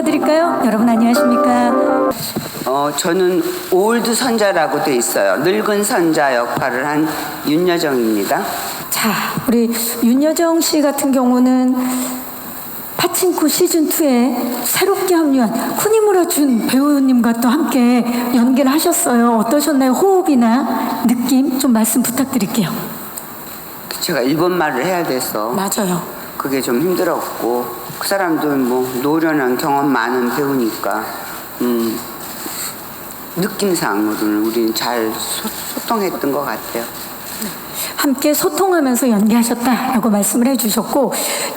인사드릴까요? 여러분 안녕하십니까? 어, 저는 올드 선자라고 돼 있어요. 늙은 선자 역할을 한 윤여정입니다. 자, 우리 윤여정 씨 같은 경우는 파친코 시즌 2에 새롭게 합류한 쿠니무라 준 배우님과 또 함께 연기를 하셨어요. 어떠셨나요? 호흡이나 느낌 좀 말씀 부탁드릴게요. 제가 일본 말을 해야 돼서 맞아요. 그게 좀 힘들었고 그 사람도 뭐 노련한 경험 많은 배우니까 음, 느낌상으로는 우리는 잘 소, 소통했던 것 같아요. 함께 소통하면서 연기하셨다라고 말씀을 해주셨고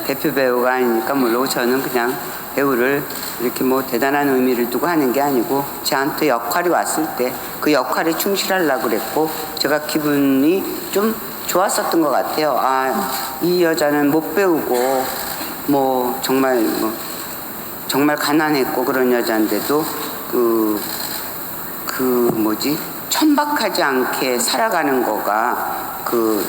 대표 배우가 아니니까 물론 저는 그냥 배우를 이렇게 뭐 대단한 의미를 두고 하는 게 아니고 저한테 역할이 왔을 때 그 역할에 충실하려고 그랬고 제가 기분이 좀 좋았었던 것 같아요. 아, 이 여자는 못 배우고 뭐 정말 뭐 정말 가난했고 그런 여자인데도 그, 그 뭐지? 천박하지 않게 살아가는 거가 그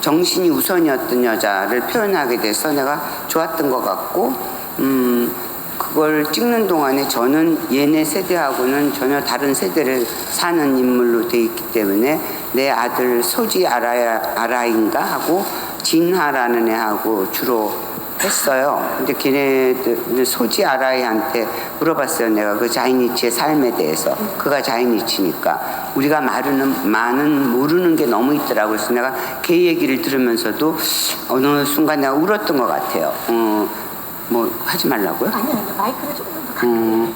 정신이 우선이었던 여자를 표현하게 돼서 내가 좋았던 것 같고 음 그걸 찍는 동안에 저는 얘네 세대하고는 전혀 다른 세대를 사는 인물로 돼 있기 때문에 내 아들 소지 아라야 아라인가 하고 진하라는 애하고 주로 했어요. 근데 걔네들 소지 아라이한테 물어봤어요. 내가 그 자이니치의 삶에 대해서. 그가 자이니치니까 우리가 말하는 많은 모르는 게 너무 있더라고. 그래서 내가 걔 얘기를 들으면서도 어느 순간 내가 울었던 것 같아요. 어, 뭐 하지 말라고요? 아니 아니 마이크를 조금 더 음,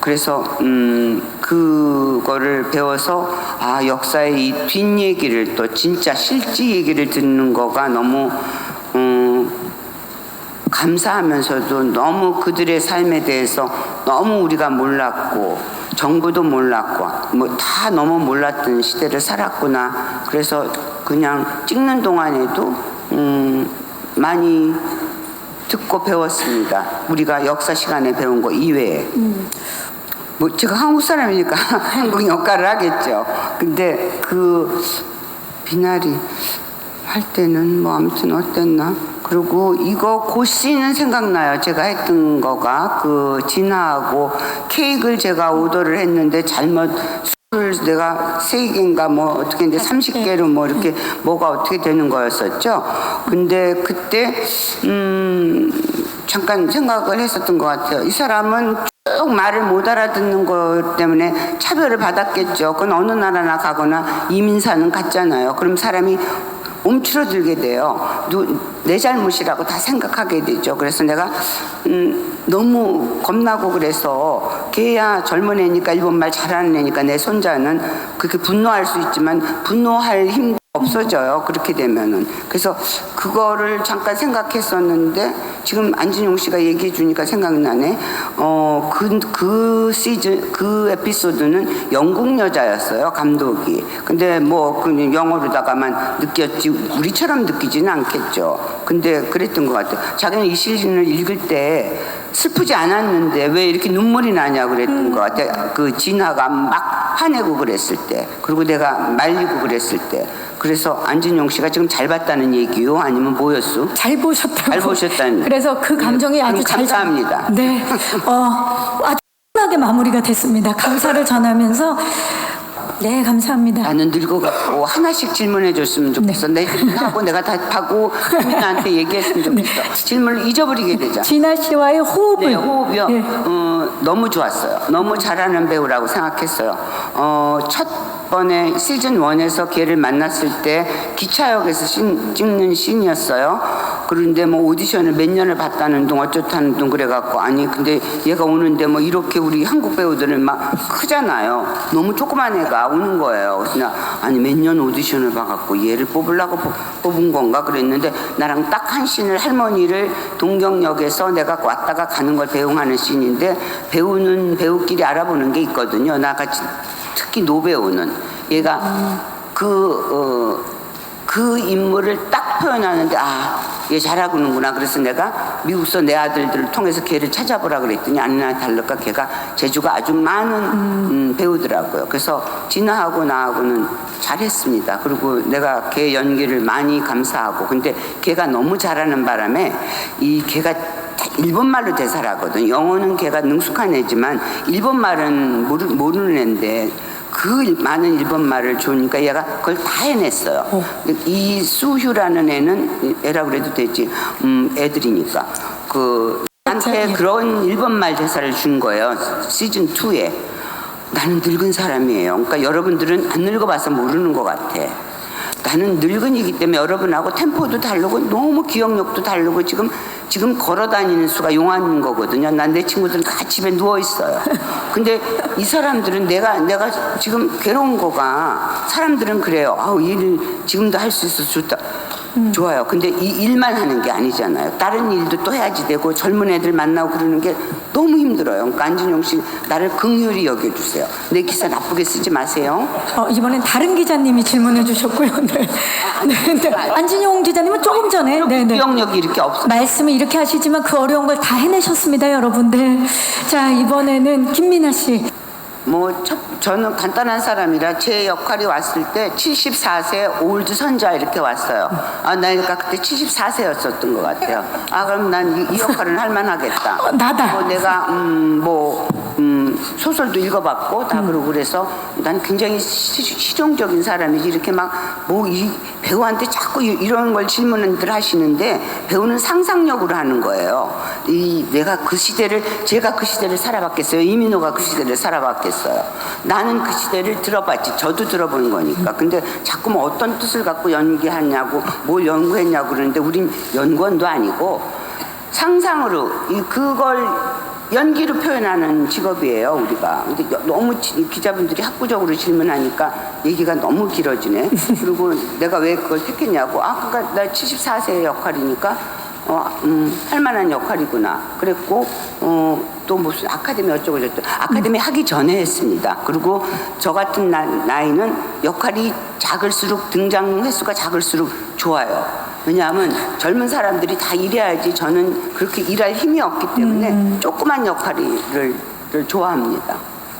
그래서 음 그거를 배워서 아 역사의 이 뒷얘기를 또 진짜 실제 얘기를 듣는 거가 너무 음 감사하면서도 너무 그들의 삶에 대해서 너무 우리가 몰랐고 정부도 몰랐고 뭐 다 너무 몰랐던 시대를 살았구나 그래서 그냥 찍는 동안에도 음 많이 듣고 배웠습니다. 우리가 역사 시간에 배운 거 이외에. 뭐 제가 한국 사람이니까 한국 역할을 하겠죠. 근데 그 비나리 할 때는 뭐 아무튼 어땠나? 그리고 이거 고씨는 생각나요. 제가 했던 거가 그 진화하고 케이크를 제가 오더를 했는데 잘못 술을 내가 세 개인가 뭐 어떻게 했는데 30개로 뭐 이렇게 뭐가 어떻게 되는 거였었죠. 근데 그때 음 잠깐 생각을 했었던 것 같아요. 이 사람은 쭉 말을 못 알아듣는 것 때문에 차별을 받았겠죠. 그건 어느 나라나 가거나 이민사는 같잖아요. 그럼 사람이 움츠러들게 돼요. 누, 내 잘못이라고 다 생각하게 되죠. 그래서 내가 음, 너무 겁나고 그래서 걔야 젊은 애니까 일본말 잘하는 애니까 내 손자는 그렇게 분노할 수 있지만 분노할 힘도 없어져요. 그렇게 되면은. 그래서 그거를 잠깐 생각했었는데 지금 안진용 씨가 얘기해 주니까 생각나네. 어, 그, 그 시즌, 그 에피소드는 영국 여자였어요. 감독이. 근데 뭐, 그 영어로다가만 느꼈지, 우리처럼 느끼지는 않겠죠. 근데 그랬던 것 같아요. 자기는 이 시즌을 읽을 때 슬프지 않았는데 왜 이렇게 눈물이 나냐 그랬던 것 같아요. 그 진화가 막 화내고 그랬을 때. 그리고 내가 말리고 그랬을 때. 그래서 안진용 씨가 지금 잘 봤다는 얘기요? 아니면 뭐였어? 잘 보셨다고. 잘 보셨다는. 그래서 그 감정이 그럼 아주 잘 감사합니다. 네, 어, 아주 편하게 마무리가 됐습니다. 감사를 전하면서 네 감사합니다. 나는 늙어갖고 하나씩 질문해 줬으면 좋겠어. 내 질문하고 내가 답하고 국민한테 얘기했으면 좋겠어. 질문을 잊어버리게 되잖아. 진아 씨와의 호흡을 네, 호흡이요. 네. 어, 너무 좋았어요. 너무 잘하는 배우라고 생각했어요. 어, 첫 번에 시즌 원에서 걔를 만났을 때 기차역에서 신- 찍는 씬이었어요. 그런데 뭐 오디션을 몇 년을 봤다는 둥 어쩌다는 둥 그래갖고 아니 근데 얘가 오는데 뭐 이렇게 우리 한국 배우들은 막 크잖아요. 너무 조그만 애가 오는 거예요. 그래서 나 아니 몇 년 오디션을 봐갖고 얘를 뽑으려고 뽑- 뽑은 건가 그랬는데 나랑 딱한 씬을 할머니를 동경역에서 내가 왔다가 가는 걸 배웅하는 씬인데 배우는 배우끼리 알아보는 게 있거든요. 나같이 특히 노배우는 얘가 그 어, 그 인물을 딱 표현하는데 아, 얘 잘하고는구나. 그래서 내가 미국서 내 아들들을 통해서 걔를 찾아보라 그랬더니 아니나 다를까 걔가 재주가 아주 많은 음, 배우더라고요. 그래서 진아하고 나하고는 잘했습니다. 그리고 내가 걔 연기를 많이 감사하고 근데 걔가 너무 잘하는 바람에 이 걔가 일본 말로 대사를 하거든. 영어는 걔가 능숙한 애지만 일본 말은 모르, 모르는 애인데 그 일- 많은 일본 말을 주니까 얘가 그걸 다 해냈어요. 이 수휴라는 애는 애라 그래도 되지. 음, 애들이니까 그 나한테 그런 일본 말 대사를 준 거예요. 시즌 2에. 나는 늙은 사람이에요. 그러니까 여러분들은 안 늙어봐서 모르는 것 같아. 나는 늙은이기 때문에 여러분하고 템포도 다르고 너무 기억력도 다르고 지금 지금 걸어 다니는 수가 용하는 거거든요. 난 내 친구들은 다 집에 누워 있어요. 근데 이 사람들은 내가 내가 지금 괴로운 거가 사람들은 그래요. 아우 일 지금도 할 수 있어 좋다. 좋아요. 근데 이 일만 하는 게 아니잖아요. 다른 일도 또 해야지 되고 젊은 애들 만나고 그러는 게 너무 힘들어요. 그러니까 안진영 씨 나를 긍휼히 여겨주세요. 내 기사 나쁘게 쓰지 마세요. 어, 이번엔 다른 기자님이 질문해 주셨고요. 네. 네, 네. 안진용 기자님은 조금 전에 네, 네. 기억력이 이렇게 없어. 말씀을 이렇게 하시지만 그 어려운 걸 다 해내셨습니다, 여러분들. 자, 이번에는 김민아 씨. 뭐 첫, 저는 간단한 사람이라 제 역할이 왔을 때 74세 올드 선자 이렇게 왔어요. 아 나이가 그때 74세였었던 것 같아요. 아 그럼 난 이 역할은 할 만하겠다. 어, 나다. 뭐 내가 음 뭐 음, 소설도 읽어봤고 다 그러고 그래서 난 굉장히 시, 실용적인 사람이지 이렇게 막뭐이 배우한테 자꾸 이- 이런 걸 질문들 하시는데 배우는 상상력으로 하는 거예요. 이 내가 그 시대를 제가 그 시대를 살아봤겠어요. 이민호가 그 시대를 살아봤겠어요. 나는 그 시대를 들어봤지. 저도 들어본 거니까. 근데 자꾸 뭐 어떤 뜻을 갖고 연기하냐고 뭘 연구했냐고 그러는데 우린 연구원도 아니고 상상으로 이 그걸 연기로 표현하는 직업이에요 우리가. 근데 여- 너무 지- 기자분들이 학구적으로 질문하니까 얘기가 너무 길어지네. 그리고 내가 왜 그걸 택했냐고. 아, 그러니까 나 74세의 역할이니까 어, 음, 할 만한 역할이구나. 그랬고 어, 또 무슨 아카데미 어쩌고 저쩌고 아카데미 하기 전에 했습니다. 그리고 저 같은 나, 나이는 역할이 작을수록 등장 횟수가 작을수록 좋아요. 왜냐하면 젊은 사람들이 다 일해야지 저는 그렇게 일할 힘이 없기 때문에 조그만 역할을 를 좋아합니다.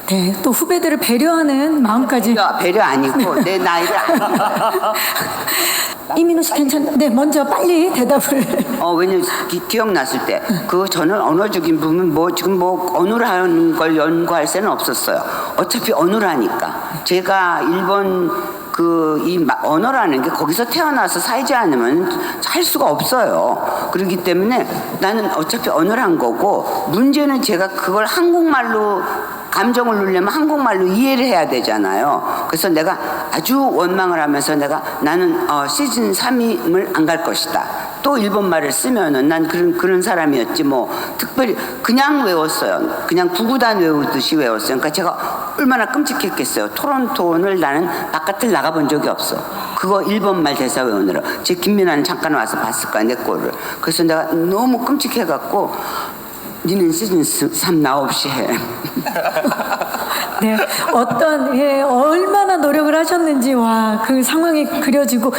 네, 또 후배들을 배려하는 마음까지. 배려, 배려 아니고 내 나이를. 이민호 씨 괜찮? 네, 먼저 빨리 대답을. 어 왜냐면 기, 기억났을 때 그 저는 언어적인 부분 뭐 지금 뭐 언어를 하는 걸 연구할 새는 없었어요. 어차피 언어라니까 제가 일본 그 이 언어라는 게 거기서 태어나서 살지 않으면 할 수가 없어요. 그렇기 때문에 나는 어차피 언어를 한 거고 문제는 제가 그걸 한국말로 감정을 누려면 한국말로 이해를 해야 되잖아요. 그래서 내가 아주 원망을 하면서 내가 나는 어, 시즌 3임을 안 갈 것이다. 또 일본 말을 쓰면은 난 그런 그런 사람이었지 뭐 특별히 그냥 외웠어요. 그냥 구구단 외우듯이 외웠어요. 그러니까 제가 얼마나 끔찍했겠어요. 토론토를 나는 바깥을 나가본 적이 없어. 그거 일본 말 대사 외우느라. 제 김민아는 잠깐 와서 봤을 거야 내 거를. 그래서 내가 너무 끔찍해갖고 니는 시즌 3 나 없이 해. 네, 어떤 예, 얼마나 노력을 하셨는지 와 그 상황이 그려지고